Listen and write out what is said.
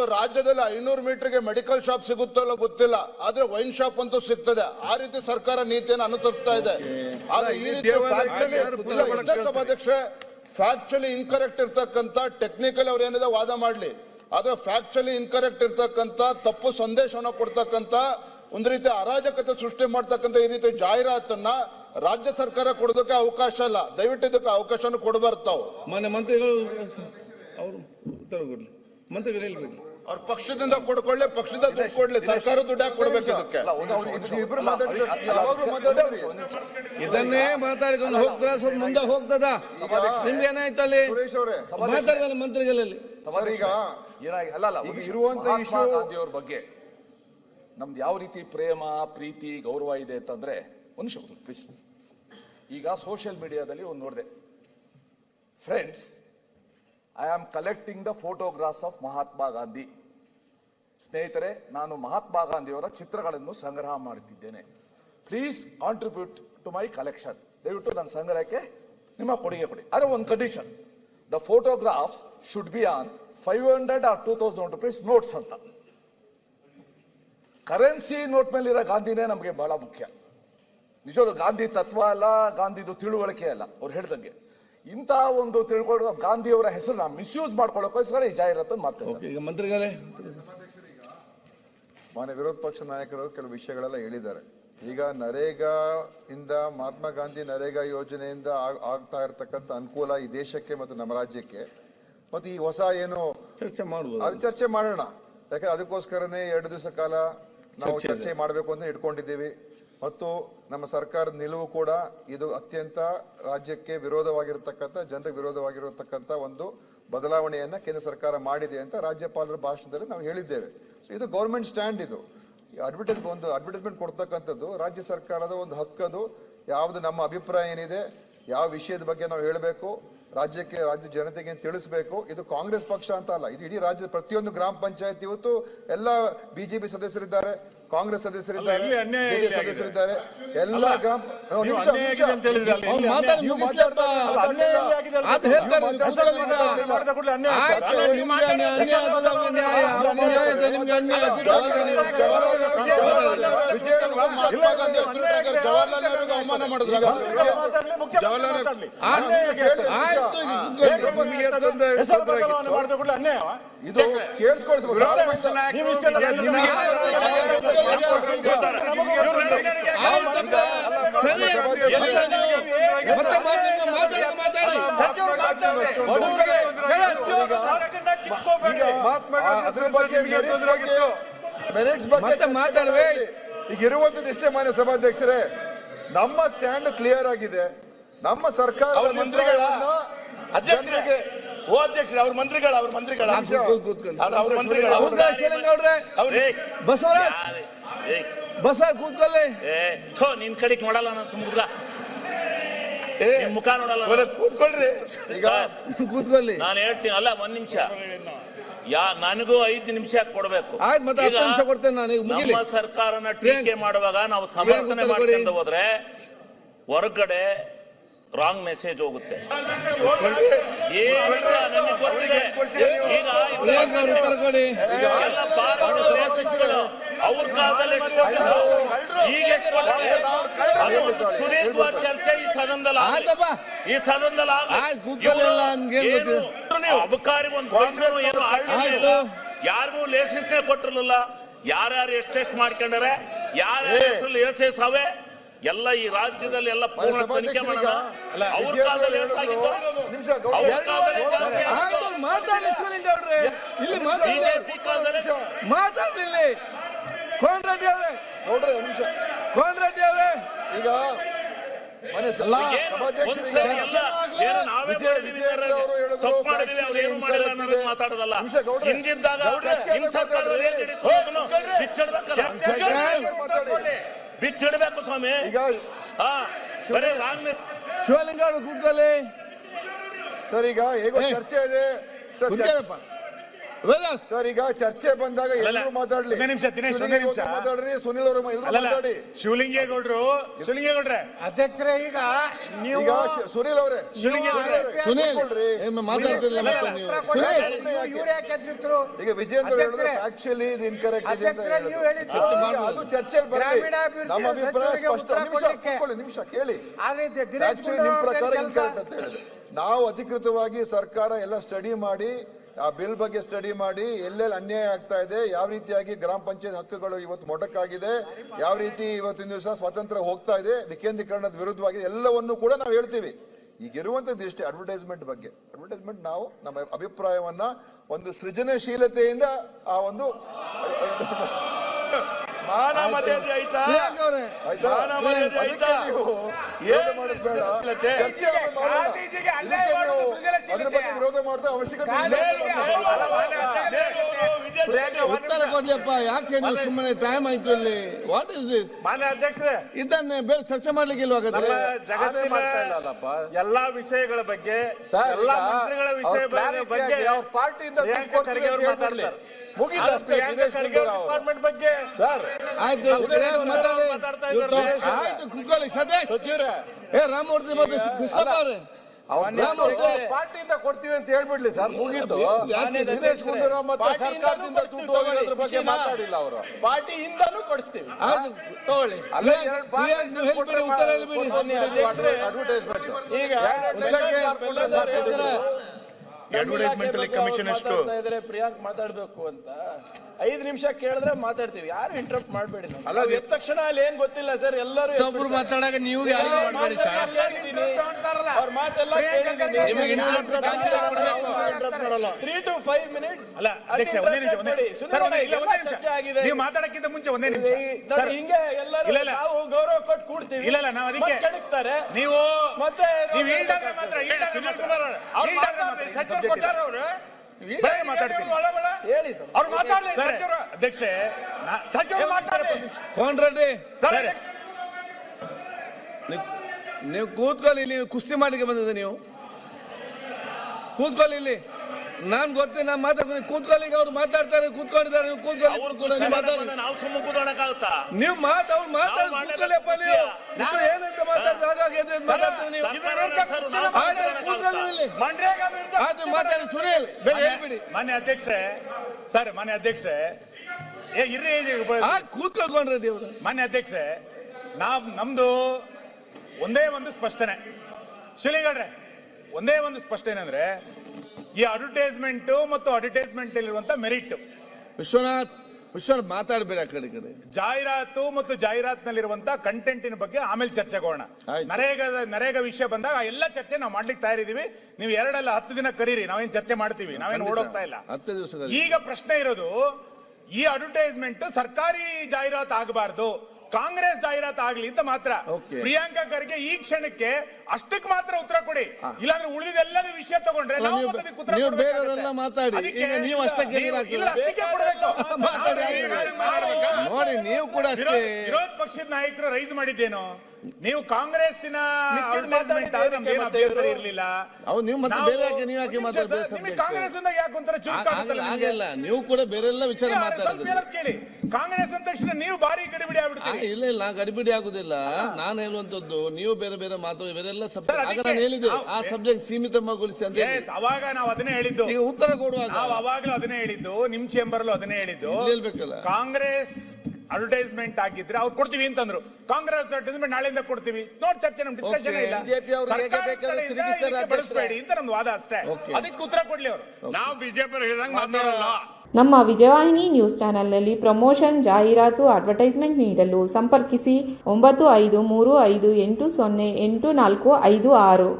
ಇವತ್ತು ರಾಜ್ಯದಲ್ಲಿ ಐನೂರು ಮೀಟರ್ಗೆ ಮೆಡಿಕಲ್ ಶಾಪ್ ಸಿಗುತ್ತಲ್ಲ ಗೊತ್ತಿಲ್ಲ. ಆದ್ರೆ ವೈನ್ ಶಾಪ್ ಅಂತೂ ಸಿಗ್ತದೆ. ಆ ರೀತಿ ಸರ್ಕಾರ ನೀತಿಯನ್ನು ಅನುಸರಿಸ್ತಾ ಇದೆ. ಆದ್ರೆ ಈ ರೀತಿ ಫ್ಯಾಕ್ಚುಲಿ ಇನ್ಕರೆಕ್ಟ್ ಇರ್ತಕ್ಕಂತ ಟೆಕ್ನಿಕಲ್ ಅವ್ರು ಏನಿದೆ ವಾದ ಮಾಡ್ಲಿ. ಆದ್ರೆ ಫ್ಯಾಕ್ಚುಲಿ ಇನ್ಕರೆಕ್ಟ್ ಇರ್ತಕ್ಕಂತ ತಪ್ಪು ಸಂದೇಶವನ್ನ ಕೊಡ್ತಕ್ಕಂತ ಒಂದು ರೀತಿ ಅರಾಜಕತೆ ಸೃಷ್ಟಿ ಮಾಡ್ತಕ್ಕಂತ ಈ ರೀತಿ ಜಾಹೀರಾತನ್ನ ರಾಜ್ಯ ಸರ್ಕಾರ ಕೊಡೋದಕ್ಕೆ ಅವಕಾಶ ಇಲ್ಲ. ದಯವಿಟ್ಟು ಇದಕ್ಕೆ ಅವಕಾಶನ ಕೊಡಬಾರ್ದು ತಾವು. ಮಾನ್ಯ ಮಂತ್ರಿಗಳು ಅವರು ಉತ್ತರ ಕೊಡ್ಲಿ. ಮಂತ್ರಿಗಳು ಹೇಳ್ಬೇಕು ಅವ್ರ ಪಕ್ಷದಿಂದ ಕೊಡ್ಕೊಳ್ಳೆ ಪಕ್ಷದ ದುಡ್ಡು ಕೊಡ್ಲಿ ಸರ್ಕಾರ ದುಡ್ಡು ಯಾಕೆ ಕೊಡ್ಬೇಕು ಅದಕ್ಕೆ ಇಬ್ರು ಮಾತಾಡ್ತಾರೆ ಯಾವಾಗ್ಲೂ ಇದನ್ನೇ ಮಾತಾಡ್ಕೊಂಡು ಹೋಗ್ತಾ ಸ್ವಲ್ಪ ಮುಂದೆ ಹೋಗ್ತದ? ನಿಮ್ಗೆ ಏನಾಯ್ತು ಅಲ್ಲಿ? ಸುರೇಶ್ ಅವರೇ. ಮಂತ್ರಿಗಳಲ್ಲಿ. ಸರ್ ಈಗ ಏನಾಗಿ ಅಲ್ಲ ಅಲ್ಲ ಈಗ ಇರುವಂತ ಇಶ್ಯೂ ದೇವ್ರ ಬಗ್ಗೆ ನಮ್ದು ಯಾವ ರೀತಿ ಪ್ರೇಮ ಪ್ರೀತಿ ಗೌರವ ಇದೆ ಅಂತಂದ್ರೆ ಒಂದು ಪ್ಲೀಸ್ ಈಗ ಸೋಷಿಯಲ್ ಮೀಡಿಯಾದಲ್ಲಿ ಒಂದು ನೋಡಿದೆ. Friends I am collecting the photographs of Mahatma Gandhi ಸ್ನೇಹಿತರೆ, ನಾನು ಮಹಾತ್ಮ ಗಾಂಧಿಯವರ ಚಿತ್ರಗಳನ್ನು ಸಂಗ್ರಹ ಮಾಡುತ್ತಿದ್ದೇನೆ please contribute to my collection ದಯವಿಟ್ಟು ನನ್ನ ಸಂಗ್ರಹಕ್ಕೆ ನಿಮ್ಮ ಕೊಡುಗೆ ಕೊಡಿ. ಆದರೆ ಒಂದು condition the photographs should be on five hundred or two thousand rupees notes ಅಂತ. ಕರೆನ್ಸಿ ನೋಟ್ ಮೇಲಿರೋ ಗಾಂಧಿನೇ ನಮಗೆ ಬಹಳ ಮುಖ್ಯ. ನಿಜವಾಗ್ಲೂ ಗಾಂಧಿ ತತ್ವ ಅಲ್ಲ, ಗಾಂಧಿದು ತಿಳುವಳಿಕೆ ಅಲ್ಲ. ಅವ್ರು ಹೇಳ್ದಂಗೆ. ಇಂಥ ಒಂದು ತಿಳ್ಕೊಳ್ಳೋ ಗಾಂಧಿಯವರ ಹೆಸರನ್ನ ಮಿಸ್ಯೂಸ್ ಮಾಡ್ಕೊಳ್ಳೋಕ್ಕೋಸ್ಕರ ಈ ಜಾಹೀರಾತು ಮಾಡ್ತಾರೆ ಓಕೆ ಈಗ ಮಂತ್ರಿಗಳೇ? ಮಾನ್ಯ ವಿರೋಧ ಪಕ್ಷ ನಾಯಕರು ಕೆಲವು ವಿಷಯಗಳೆಲ್ಲ ಹೇಳಿದ್ದಾರೆ. ಈಗ ನರೇಗಾ ಇಂದ ಮಹಾತ್ಮ ಗಾಂಧಿ ನರೇಗಾ ಯೋಜನೆಯಿಂದ ಆಗ್- ಆಗ್ತಾ ಇರತಕ್ಕಂಥ ಅನುಕೂಲ ಈ ದೇಶಕ್ಕೆ ಮತ್ತು ನಮ್ಮ ರಾಜ್ಯಕ್ಕೆ. ಮತ್ತು ಈ ಹೊಸ ಏನು ಚರ್ಚೆ ಮಾಡ್ಬೋದು ಅದು ಚರ್ಚೆ ಮಾಡೋಣ. ಯಾಕಂದ್ರೆ ಅದಕ್ಕೋಸ್ಕರನೇ ಎರಡು ದಿವಸ ಕಾಲ ನಾವು ಚರ್ಚೆ ಚರ್ಚೆ ಮಾಡಬೇಕು ಅಂತ ಇಟ್ಕೊಂಡಿದ್ದೀವಿ. ಮತ್ತು ನಮ್ಮ ಸರ್ಕಾರದ ನಿಲುವು ಕೂಡ ಇದು ಅತ್ಯಂತ ರಾಜ್ಯಕ್ಕೆ ವಿರೋಧವಾಗಿರತಕ್ಕಂಥ, ಜನರಿಗೆ ವಿರೋಧವಾಗಿರತಕ್ಕಂಥ ಒಂದು ಬದಲಾವಣೆಯನ್ನು ಕೇಂದ್ರ ಸರ್ಕಾರ ಮಾಡಿದೆ ಅಂತ ರಾಜ್ಯಪಾಲರ ಭಾಷಣದಲ್ಲಿ ನಾವು ಹೇಳಿದ್ದೇವೆ. ಸೊ ಇದು ಗೌರ್ಮೆಂಟ್ ಸ್ಟ್ಯಾಂಡ್ ಇದು. ಅಡ್ವರ್ಟೈಸ್ ಒಂದು ಅಡ್ವರ್ಟೈಸ್ಮೆಂಟ್ ಕೊಡ್ತಕ್ಕಂಥದ್ದು, ರಾಜ್ಯ ಸರ್ಕಾರದ ಒಂದು ಹಕ್ಕದು, ಯಾವುದು ನಮ್ಮ ಅಭಿಪ್ರಾಯ ಏನಿದೆ, ಯಾವ ವಿಷಯದ ಬಗ್ಗೆ ನಾವು ಹೇಳಬೇಕು, ರಾಜ್ಯಕ್ಕೆ, ರಾಜ್ಯ ಜನತೆಗೆ ತಿಳಿಸಬೇಕು, ಇದು ಕಾಂಗ್ರೆಸ್ ಪಕ್ಷ ಅಂತ ಅಲ್ಲ, ಇದು ಇಡೀ ರಾಜ್ಯದ ಪ್ರತಿಯೊಂದು ಗ್ರಾಮ ಪಂಚಾಯತ್ ಇವತ್ತು ಎಲ್ಲ ಬಿಜೆಪಿ ಸದಸ್ಯರಿದ್ದಾರೆ. ಕಾಂಗ್ರೆಸ್ ಸದಸ್ಯರಿದ್ದಾರೆ ಜೆಡಿಎಸ್ ಸದಸ್ಯರಿದ್ದಾರೆ ಎಲ್ಲ ಗ್ರಾಮ ನಿಮಿಷ, ಮಹಾತ್ಮ ಗಾಂಧಿ ಪ್ರಕಾರ ಜವಾಹರ್ಲಾಲ್ ನೆಹರುಗೆ ಅವಮಾನ ಮಾಡಿದ್ರ ನೆಹರು ಇದು. ಮಹಾತ್ಮ ಗಾಂಧಿ ಬಗ್ಗೆ ಮೆರಿಟ್ಸ್ ಬಗ್ಗೆ ಮೆರಿಟ್ಸ್ ಬಗ್ಗೆ ಮತ್ತೆ ಮಾತಾಡ್ವೆ. ಈಗ ಇರುವಂತದ್ದು ಇಷ್ಟೇ ಮಾನ್ಯ ಸಭಾಧ್ಯಕ್ಷರೇ. ನಮ್ಮ ಸ್ಟ್ಯಾಂಡ್ ಕ್ಲಿಯರ್ ಆಗಿದೆ. ನಮ್ಮ ಸರ್ಕಾರ ಅವ್ರ ಮಂತ್ರಿಗಳ ಅಧ್ಯಕ್ಷರಿಗೆ ಓ ಅಧ್ಯಕ್ಷರೇ ಅವ್ರ ಮಂತ್ರಿಗಳ ಅವ್ರ ಮಂತ್ರಿಗಳ. ಅವ್ರ ಮಂತ್ರಿಗಳ ಕೂತ್ಕೊಳ್ಳಿ, ಶಿವಲಿಂಗೌಡ್ರೆ. ಅವ್ರು ಬಸವರಾಜ್. ಬಸ ಕೂತ್ಕೊಳ್ಳಿ. ಏ ಥೋ ನಿನ್ ಕಡೆಗ್ ನೋಡಲ್ಲ ನಾನು ಸುಮ್ಗುಡ್ದ ನಿಮ್ ಮುಖ ನೋಡಲ್ಲ ಕೂತ್ಕೊಳ್ರಿ ಈಗ ಕೂತ್ಕೊಳ್ಳಿ. ನಾನು ಹೇಳ್ತೀನಿ ಅಲ್ಲ ಒಂದ್ ನಿಮಿಷ. ಯಾ ನನಗೂ ಐದು ನಿಮಿಷ ಕೊಡಬೇಕು ಆಯ್ತು, ಮತ್ತೆ ಹತ್ತು ಈಗ ನಿಮಿಷ ಕೊಡ್ತೇನೆ ನಾನು, ಈಗ ಮುಗಿಲಿ. ನಮ್ಮ ಸರ್ಕಾರನ ಪ್ರಿಯಾಂಕ್- ಟೀಕೆ ಮಾಡುವಾಗ ನಾವು ಪ್ರಿಯಾಂಕ್ ಸಮರ್ಥನೆ ಉತ್ತರ ಕೊಡಿ. ಮಾಡ್ಕೊಂಡು ಹೋದ್ರೆ ಹೊರಗಡೆ ರಾಂಗ್ ಮೆಸೇಜ್ ಹೋಗುತ್ತೆ ಏನಿಲ್ಲ ನನಗೆ ಗೊತ್ತಿದೆ ಈಗ ಪ್ರಿಯಾಂಕ್ ಅವ್ರು ಉತ್ತರ ಕೊಡಿ ಎಲ್ಲ ಬಾರವರು ಲೇಖಕರು ಅವ್ರ ಕಾಲದಲ್ಲಿ ಈಗ ಅದು ಒಂದು ಸುದೀರ್ಘವಾದ ಚರ್ಚೆ ಈ ಸದನದಲ್ಲಿ ಆಗ್ಲಿ. ಆಯ್ತಪ್ಪ. ಈ ಸದನದಲ್ಲಿ ಆಗ್ಲಿ. ಆಯ್ತು, ಕೂತ್ಕೊಳ್ಳಿ ಇವ್ರು ಎಲ್ಲ ನನ್ಗೇನ್ ಏನು ನೀವು ಅಬಕಾರಿ ಒಂದು ಏನು ಯಾರ್ಗೂ ಆಯ್ತು. ಯಾರಿಗೂ ಲೈಸೆನ್ಸ್ನೇ ಕೊಟ್ಟಿರ್ಲಿಲ್ಲ. ಯಾರ್ಯಾರು ಎಷ್ಟೆಷ್ಟು ಮಾಡ್ಕೊಂಡಾರೆ ಯಾರ್ಯಾರ ಹೆಸರಲ್ಲಿ ಎಸ್ ಅವೆ ಎಲ್ಲ ಈ ರಾಜ್ಯದಲ್ಲಿ ಎಲ್ಲ ಪೂರ್ಣ ತನಿಖೆ ಮಾಡೋಣ. ಅವ್ರ ಕಾಲದಲ್ಲಿ ಬಿಜೆಪಿ ಕಾಲದಲ್ಲಿ ಮಾತಾಡ್ಲಿಲ್ಲ ಕೋನ್ ರೆಡ್ಡಿ ಅವ್ರೆ. ನೋಡ್ರಿ ನಿಮಿಷ. ಕೋನ್ ರೆಡ್ಡಿ ಅವ್ರೆ. ಈಗ ಮಾತಾಡೋದಲ್ಲ. ಮಾತಾಡಿ. ಬಿಚ್ಚಿಡ್ಬೇಕು ಸ್ವಾಮಿ. ಶಿವಲಿಂಗೌಡ್ರು ಕೂತ್ಕೊಳ್ಳಿ. ಸರ್ ಈಗ ಹೇಗೋ ಚರ್ಚೆ ಇದೆ. ಸರ್ ಈಗ ಚರ್ಚೆ ಬಂದಾಗ ಎಲ್ಲರೂ ಮಾತಾಡ್ಲಿ. ನಿಮಿಷ, ದಿನೇಶ್, ಒಂದೇ ನಿಮಿಷ. ಮಾತಾಡ್ರಿ ಸುನಿಲ್ ಅವರು ಎಲ್ಲರೂ ಮಾತಾಡಿ. ಶಿವಲಿಂಗೇಗೌಡರು ಶಿವಲಿಂಗೇಗೌಡ್ರೆ. ಅಧ್ಯಕ್ಷರೇ ಈಗ ನೀವು ಸುನಿಲ್ ಅವರೇ. ಶಿವಲಿಂಗೇಗೌಡ್ರೆ. ಸುನೀಲ್. ಮಾತಾಡ್ತಿಲ್ಲ ಇವ್ರು ಯಾಕೆ? ಎದ್ದಿದ್ರು? ಈಗ ವಿಜೇಂದ್ರ ಹೇಳಿದ್ರೆ ಆಕ್ಚುಲಿ ಇದು ಇನ್ಕರೆಕ್ಟ್ ಇದೆ ಅಂತ ಅಧ್ಯಕ್ಷರೇ, ನೀವು ಹೇಳಿದ್ರು. ಅದು ಚರ್ಚೆಯಲ್ಲಿ ಬರಲಿ. ನಮ್ಮ ಅಭಿಪ್ರಾಯ ಸ್ಪಷ್ಟ. ನಿಮಿಷ. ಕೂತ್ಕೊಳ್ಳಿ ನಿಮಿಷ ಕೇಳಿ. ಆಕ್ಚುಲಿ ನಿಮ್ ಪ್ರಕಾರ ಇನ್ಕರೆಕ್ಟ್ ಅಂತ ಹೇಳಿದೆ ನಾವು ಅಧಿಕೃತವಾಗಿ ಸರ್ಕಾರ ಎಲ್ಲ ಸ್ಟಡಿ ಮಾಡಿ ಆ ಬಿಲ್ ಬಗ್ಗೆ ಸ್ಟಡಿ ಮಾಡಿ ಎಲ್ಲೆಲ್ಲಿ ಅನ್ಯಾಯ ಆಗ್ತಾ ಇದೆ, ಯಾವ ರೀತಿಯಾಗಿ ಗ್ರಾಮ ಪಂಚಾಯತ್ ಹಕ್ಕುಗಳು ಇವತ್ತು ಮೊಟಕಾಗಿದೆ, ಯಾವ ರೀತಿ ಇವತ್ತಿನ ದಿವಸ ಸ್ವಾತಂತ್ರ್ಯ ಹೋಗ್ತಾ ಇದೆ, ವಿಕೇಂದ್ರೀಕರಣದ ವಿರುದ್ಧವಾಗಿ ಎಲ್ಲವನ್ನು ಕೂಡ ನಾವು ಹೇಳ್ತೀವಿ. ಈಗಿರುವಂಥದ್ದು ಇಷ್ಟೇ ಅಡ್ವರ್ಟೈಸ್ಮೆಂಟ್ ಬಗ್ಗೆ. ಅಡ್ವರ್ಟೈಸ್ಮೆಂಟ್ ನಾವು ನಮ್ಮ ಅಭಿಪ್ರಾಯವನ್ನ ಒಂದು ಸೃಜನಶೀಲತೆಯಿಂದ ಆ ಒಂದು ಮಾನ ಮರ್ಯಾದೆ ಆಯ್ತಾ? ಮಾನ ಮರ್ಯಾದೆ ಆಯ್ತಾ. ಗಾಂಧೀಜಿಗೆ ಮಾಡೋದು. ಅದ್ರ ಬಗ್ಗೆ ವಿರೋಧ ಮಾಡ್ತಾ ಅವಶ್ಯಕತೆ. ಗಾಂಧೀಜಿಗೆ ಉತ್ತರ ಕೊಡ್ಲಿಯಪ್ಪ ಯಾಕೆ ನೀವು ಸುಮ್ಮನೆ ಟೈಮ್ ಆಯ್ತು ಇಲ್ಲಿ? ವಾಟ್ ಇಸ್ ದಿಸ್ ಮಾನ್ಯ ಅಧ್ಯಕ್ಷರೇ ಇದನ್ನೇ ಬೇರೆ ಚರ್ಚೆ ಮಾಡ್ಲಿಕ್ಕೆ ಇಲ್ವಾ ಹಾಗಾದ್ರೆ? ನಮ್ಮ ಜಗತ್ತಿನ ಎಲ್ಲಾ ವಿಷಯಗಳ ಬಗ್ಗೆ ಎಲ್ಲಾ ಮಂತ್ರಿಗಳ ವಿಷಯ ಬಗ್ಗೆ ಪಾರ್ಟಿಯಿಂದ ಪ್ರಿಯಾಂಕಾ ಖರ್ಗೆ ಮಾತಾಡ್ತಾರೆ. ಡಿಪಾರ್ಟ್ಮೆಂಟ್ ಬಗ್ಗೆ? ಆಯ್ತು. ಆಯ್ತು ಕುತ್ಕೊಳ್ಳಿ ಸತೀಶ್. ಏ ರಾಮಮೂರ್ತಿ ಮತ್ತು ಕೃಷ್ಣಪ್ಪ ಅವರೇ. ಪಾರ್ಟಿಯಿಂದ ಕೊಡ್ತೀವಿ ಅಂತ ಹೇಳ್ಬಿಡ್ಲಿ ಸರ್ ಮುಗೀತು. ದಿನೇಶ್ ಗುಂಡೂರಾವ್ ಮತ್ತೆ ಸರ್ಕಾರದಿಂದ ದುಡ್ಡು ಬಗ್ಗೆ ಮಾತಾಡಿಲ್ಲ ಅವರು. ಪಾರ್ಟಿಯಿಂದನೂ ಕೊಡಿಸ್ತೀವಿ. ತಗೊಳ್ಳಿ. ಅಲ್ಲೇ ಎರಡು ಪಾರ್ಟಿ ಅಡ್ವರ್ಟೈಸ್ಮೆಂಟ್ ಈಗ ಅಡ್ವರ್ಟೈಸ್ಮೆಂಟ್ ಕಮಿಷನ್ ಎಷ್ಟು ಮಾತಾಡ್ತಾ ಇದ್ರೆ ಪ್ರಿಯಾಂಕ್ ಮಾತಾಡ್ಬೇಕು ಅಂತ. ಐದು ನಿಮಿಷ ಕೇಳಿದ್ರೆ ಮಾತಾಡ್ತೀವಿ. ಯಾರು ಇಂಟ್ರಪ್ಟ್ ಮಾಡಬೇಡಿ ಅಲ್ಲ ತಕ್ಷಣ ಅಲ್ಲಿ ಏನ್ ಗೊತ್ತಿಲ್ಲ ಸರ್ ಎಲ್ಲರೂ ಒಬ್ರು ಮಾತಾಡಾಗ ನೀವು ಯಾರು ಮಾಡಬೇಡಿ ಸರ್. ಮಾತೆಲ್ಲ ತ್ರೀ ಟು ಫೈವ್ ಮಿನಿಟ್ಸ್ ಅಲ್ಲ ಅಧ್ಯಕ್ಷ ಒಂದೇ ನಿಮಿಷ ಒಂದೇ ಸರ್ ಒಂದೇ ಇಲ್ಲ ಒಂದೇ ನಿಮಿಷ. ಆಗಿದೆ ನೀವು ಮಾತಾಡಕ್ಕಿಂತ ಮುಂಚೆ ಒಂದೇ ನಿಮಿಷ. ಸರ್, ಹಿಂಗೆ ಎಲ್ಲರೂ. ನಾವು ಗೌರವ ಕೊಟ್ಟು ಕೂಡ್ತೀವಿ. ಇಲ್ಲ, ಇಲ್ಲ, ನಾವು ಅದಕ್ಕೆ- ಕೆಡಕ್ತಾರೆ. ನೀವು ಮತ್ತೆ ನೀವು ಮಾತ್ರ ಈಲ್ಡಾದ್ರೆ ಮಾತ್ರ. ಅವ್ರು ಮಾತಾಡ್ತಾರೆ ಸಚಿವರು ಕೊಟ್ಟಾರ. ಅವ್ರು? ಮಾತಾಡ್ತೀನಿ ಹೇಳಿ ಸರ್. ಅವ್ರು ಮಾತಾಡ್ಲಿ ಸಚಿವರು ಅಧ್ಯಕ್ಷೆ ಸಚಿವರು ಮಾತಾಡ್ಲಿ. ಕೋನ್ ರೆಡ್ಡಿ. ಸರ್, ನೀವು- ಕೂತ್ಕೊಳ್ಳಿ ಇಲ್ಲಿ ಕುಸ್ತಿ ಮಾಡಲಿಕ್ಕೆ ಬಂದಿದೆ ನೀವು. ಕೂತ್ಕೊಳ್ಳಿ ಇಲ್ಲಿ. ನಾನು ಗೊತ್ತೇ ನಾನು ಮಾತಾಡ್ತೀನಿ. ಕೂತ್ಕೊಳ್ಳಿ ಈಗ ಅವ್ರು ಮಾತಾಡ್ತಾರೆ ಕೂತ್ಕೊಂಡಿದ್ದಾರೆ ನೀವು ಕೂತ್ಕೊಳ್ಳಿ. ನೀವು ಮಾತು ಅವ್ರು ಮಾತಾಡಿ ಕೂತ್ಕೊಳ್ಳಿಯಪ್ಪ ನೀವು. ಕುಸ್ತಿಯ. ಏನಂತ ಮಾತಾಡ್ತಾರೆ ಹಾಗಾಗಿ ಮಾತಾಡ್ತೀನಿ ನೀವು. ಕೂತ್ಕೊಳ್ಳಿ ಇಲ್ಲಿ. ಮಾತಾಡಿ ಸುನೀಲ್ ಬೇರೆ ಹೇಳ್ಬಿಡಿ. ಮಾನ್ಯ ಅಧ್ಯಕ್ಷೆ ಸರ್ ಮನೆ ಅಧ್ಯಕ್ಷೆ ಏ ಇರ್ರಿ ಕೂತ್ಕೊಳ್ಕೊಂಡ್ರೆ ದೇವ್ರು. ಮಾನ್ಯ ಅಧ್ಯಕ್ಷರೇ ನಾವ್ ನಮ್ದು ಒಂದೇ ಒಂದು ಸ್ಪಷ್ಟನೆ. ಶಿಲಿಗಡ್ರೆ ಒಂದೇ ಒಂದು ಸ್ಪಷ್ಟ ಏನಂದ್ರೆ ಈ ಅಡ್ವರ್ಟೈಸ್ಮೆಂಟ್ ಮತ್ತು ಅಡ್ವರ್ಟೈಸ್ಮೆಂಟ್ ಇರುವಂತ ಮೆರಿಟ್ ವಿಶ್ವನಾಥ್ ವಿಶ್ವನಾಥ್ ಮಾತಾಡಬೇಡ ಕಡೆ ಕಡೆ. ಜಾಹೀರಾತು ಮತ್ತು ಜಾಹೀರಾತಿನಲ್ಲಿರುವಂತ ಕಂಟೆಂಟಿನ ಬಗ್ಗೆ ಆಮೇಲೆ ಚರ್ಚೆಗೋಣ. ನರೇಗಾದ ನರೇಗಾ ವಿಷಯ ಬಂದಾಗ ಆ ಎಲ್ಲ ಚರ್ಚೆ ನಾವು ಮಾಡ್ಲಿಕ್ಕೆ ತಯಾರಿದೀವಿ ನೀವು ಎರಡಲ್ಲ ಹತ್ತು ದಿನ ಕರೀರಿ ನಾವೇನ್ ಚರ್ಚೆ ಮಾಡ್ತೀವಿ ನಾವೇನು ಓಡೋಗ್ತಾ ಇಲ್ಲ. ಹತ್ತು ದಿವಸ ಈಗ ಪ್ರಶ್ನೆ ಇರೋದು ಈ ಅಡ್ವರ್ಟೈಸ್ಮೆಂಟ್ ಸರ್ಕಾರಿ ಜಾಹೀರಾತು ಆಗಬಾರ್ದು. ಕಾಂಗ್ರೆಸ್ ಜಾಹೀರಾತು ಆಗ್ಲಿ ಅಂತ ಮಾತ್ರ ಪ್ರಿಯಾಂಕಾ ಖರ್ಗೆ ಈ ಕ್ಷಣಕ್ಕೆ ಅಷ್ಟಕ್ಕೆ ಮಾತ್ರ ಉತ್ತರ ಕೊಡಿ ಇಲ್ಲಾಂದ್ರೆ ಉಳಿದೆಲ್ಲದ ವಿಷಯ ತಗೊಂಡ್ರೆ ನಾವು ಅದಕ್ಕೆ ಉತ್ತರ ನೀವು. ಬೇರೆಯವರೆಲ್ಲ ಮಾತಾಡಿ. ಈಗ ನೀವು ಅಷ್ಟಕ್ಕೆ ಇಲ್ಲ, ಅಷ್ಟಕ್ಕೆ ಕೊಡ್ಬೇಕು. ಮಾತಾಡಿ. ನೋಡಿ ನೀವು ಕೂಡ ಅಷ್ಟೇ ವಿರೋಧ ವಿರೋಧ ಪಕ್ಷದ ನಾಯಕರು ರೈಸ್ ಮಾಡಿದ್ದೇನು ನೀವು ಕಾಂಗ್ರೆಸ್ಸಿನ ಇರಲಿಲ್ಲ ಅವ್ ನೀವು ಮತ್ತೆ ಬೇರೆ ಯಾಕೆ ನೀವು ಯಾಕೆ subject? ಕಾಂಗ್ರೆಸ್ ಇಂದ ಯಾಕೆ ಒಂಥರ ಚುರುಕಾಗುತ್ತಲ್ಲ? ಆಗಲ್ಲ ನೀವು ಕೂಡ ಬೇರೆಲ್ಲ ವಿಚಾರ ಹೇಳೋದ್ ಕೇಳಿ. ಕಾಂಗ್ರೆಸ್ ಅಂದ ತಕ್ಷಣ ನೀವು ಭಾರಿ ಗಡಿಬಿಡಿ ಆಗ್ಬಿಡ್ತೀರಿ. ಇಲ್ಲ ಇಲ್ಲ ನಾ ಗಡಿಬಿಡಿ ಆಗುದಿಲ್ಲ. ನಾನು ಹೇಳುವಂತದ್ದು ನೀವು ಬೇರೆ ಬೇರೆ ಮಾತು ಬೇರೆಲ್ಲ ಸಬ್ಜೆಕ್ಟ್ ಆಗ ನಾನು ಹೇಳಿದೆ ಆ ಸಬ್ಜೆಕ್ಟ್ ಸೀಮಿತಗೊಳಿಸಿ ಅಂತ ಅವಾಗ ನಾವು ಅದನ್ನೇ ಹೇಳಿದ್ದು. ಈಗ ಉತ್ತರ ಕೊಡುವಾಗ. ನಾವು ಅವಾಗ್ಲೂ ಅದನ್ನೇ ಹೇಳಿದ್ದು ನಿಮ್ ಚೇಂಬರ್ ಅದನ್ನೇ ಹೇಳಿದ್ದು. ಹೇಳ್ಬೇಕಲ್ಲ. ಕಾಂಗ್ರೆಸ್ ಅಡ್ವರ್ಟೈಸ್ಮೆಂಟ್ ಆಗಿದ್ರೆ ಅವ್ರು ಕೊಡ್ತೀವಿ ಅಂತಂದ್ರು. ಕಾಂಗ್ರೆಸ್ ಅಡ್ವರ್ಟೈಸ್ಮೆಂಟ್ ನಾಳೆಯಿಂದ ಕೊಡ್ತೀವಿ. ನೋಡ್ ಚರ್ಚೆ ನಮ್ ಡಿಸ್ಕಷನ್. ಇಲ್ಲ. ಬಳಸಬೇಡಿ ಅಂತ ನಮ್ದು ವಾದ ಅಷ್ಟೇ. ಅದಕ್ಕೆ ಉತ್ತರ ಕೊಡ್ಲಿ ಅವರು. ನಾವು ಬಿಜೆಪಿ ಹೇಳಿದಂಗೆ ಮಾತಾಡಲ್ಲ. ನಮ್ಮ ವಿಜಯವಾಹಿನಿ ನ್ಯೂಸ್ ಚಾನೆಲ್ನಲ್ಲಿ ಪ್ರಮೋಷನ್ ಜಾಹೀರಾತು ಅಡ್ವರ್ಟೈಸ್ಮೆಂಟ್ ನೀಡಲು ಸಂಪರ್ಕಿಸಿ ಒಂಬತ್ತು ಐದು ಮೂರು ಐದು ಎಂಟು ಸೊನ್ನೆ ಎಂಟು ನಾಲ್ಕು ಐದು ಆರು.